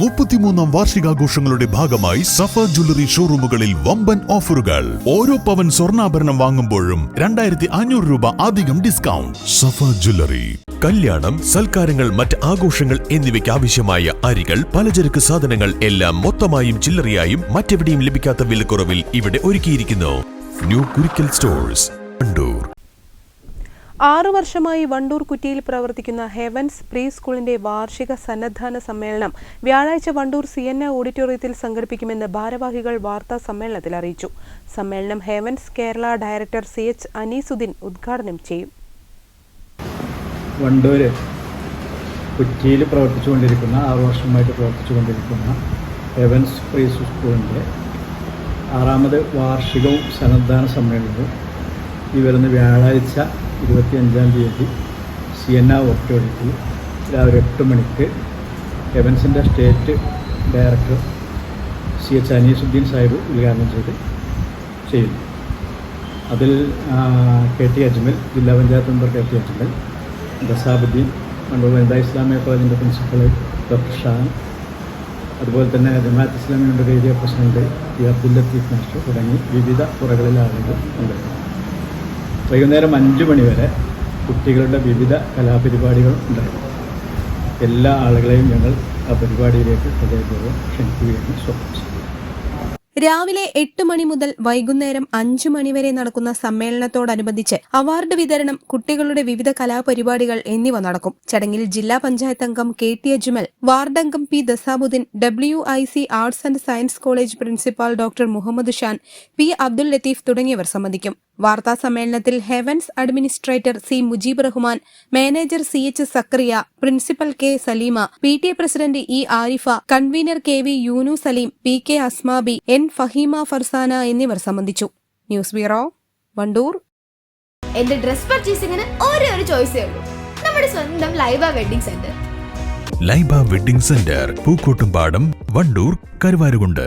മുപ്പത്തിമൂന്നാം വാർഷികാഘോഷങ്ങളുടെ ഭാഗമായി സഫ ജ്വല്ലറി ഷോറൂമുകളിൽ വമ്പൻ ഓഫറുകൾ. ഓരോ പവൻ സ്വർണാഭരണം വാങ്ങുമ്പോഴും രണ്ടായിരത്തി അഞ്ഞൂറ് രൂപ അധികം ഡിസ്കൗണ്ട്. സഫ ജ്വല്ലറി കല്യാണം സൽക്കാരങ്ങൾ മറ്റ് ആഘോഷങ്ങൾ എന്നിവയ്ക്ക് ആവശ്യമായ അരികൾ പലചരക്ക് സാധനങ്ങൾ എല്ലാം മൊത്തമായും ചില്ലറയായും മറ്റെവിടെയും ലഭിക്കാത്ത വിലക്കുറവിൽ ഇവിടെ ഒരുക്കിയിരിക്കുന്നു. New Kurikkal stores Kandoor. ആറു വർഷമായി വണ്ടൂർ കുറ്റിയിൽ പ്രവർത്തിക്കുന്ന ഹെവൻസ് പ്രീ സ്കൂളിന്റെ വാർഷിക സന്നദ്ധാന സമ്മേളനം വ്യാഴാഴ്ച വണ്ടൂർ സി എൻ ഓഡിറ്റോറിയത്തിൽ സംഘടിപ്പിക്കുമെന്ന് ഭാരവാഹികൾ വാർത്താ സമ്മേളനത്തിൽ അറിയിച്ചു. സമ്മേളനം heavens Kerala director C H Aneesuddin ഉദ്ഘാടനം ചെയ്യും. വണ്ടൂര് കുറ്റിയിൽ പ്രവർത്തിച്ചുകൊണ്ടിരിക്കുന്ന ആറു വർഷമായിട്ട് പ്രവർത്തിച്ചുകൊണ്ടിരിക്കുന്ന ഹെവൻസ് പ്രീ സ്കൂളിന്റെ ആറാമത് വാർഷികവും സന്നദ്ധാന സമ്മേളനവും ഈ വരുന്ന വ്യാഴാഴ്ച ഇരുപത്തിയഞ്ചാം തീയതി സി എൻ ആ ഓഡിറ്റോറിയത്തിൽ രാവിലെ എട്ട് മണിക്ക് എവൻസിന്റെ state director C H Aneesuddin sahib ഉദ്ഘാടനം ചെയ്ത് ചെയ്യുന്നു. അതിൽ കെ ടി അജ്മൽ ജില്ലാ panchayat member K T Ajmal Dasabuddin Mandoor വനിതാ ഇസ്ലാമിയ കോളേജിന്റെ പ്രിൻസിപ്പൽ ഡോക്ടർ ഷാൻ അതുപോലെ തന്നെ ജമാഅത്ത് ഇസ്ലാമിയുടെ area president P Abdul Latheef master തുടങ്ങി വിവിധ തുറകളിലെ ആളുകൾ വൈകുന്നേരം അഞ്ച് മണി വരെ കുട്ടികളുടെ വിവിധ കലാപരിപാടികൾ ഉണ്ടായിരുന്നു എല്ലാ ആളുകളെയും ഞങ്ങൾ ആ പരിപാടിയിലേക്ക് ഹൃദയപൂർവം ക്ഷണിക്കുകയാണ് സ്വപ്നം രാവിലെ എട്ട് മണി മുതൽ വൈകുന്നേരം അഞ്ചു മണിവരെ നടക്കുന്ന സമ്മേളനത്തോടനുബന്ധിച്ച് അവാർഡ് വിതരണം കുട്ടികളുടെ വിവിധ കലാപരിപാടികൾ എന്നിവ നടക്കും. ചടങ്ങിൽ ജില്ലാ പഞ്ചായത്ത് അംഗം K T Ajmal വാർഡംഗം P Dasabuddin W I C arts and science college principal doctor Muhammad Shan P Abdul Latheef തുടങ്ങിയവർ സംബന്ധിക്കും. വാർത്താ സമ്മേളനത്തിൽ heavens administrator C Mujeeb Rahman manager C H Zakariya principal K Saleema P T A president E Arifa convener K V Yunu Saleem P K Asmabi N Faheema Farsana എന്നിവർ സംബന്ധിച്ചു. News bureau Wandoor. എന്റെ dress പർച്ചേസിംഗിന് ഒരേ ഒരു choice ഉള്ളൂ. നമ്മുടെ സ്വന്തം Laiba wedding centre. Laiba wedding centre Pookkottumpadam Wandoor Karuvarakundu.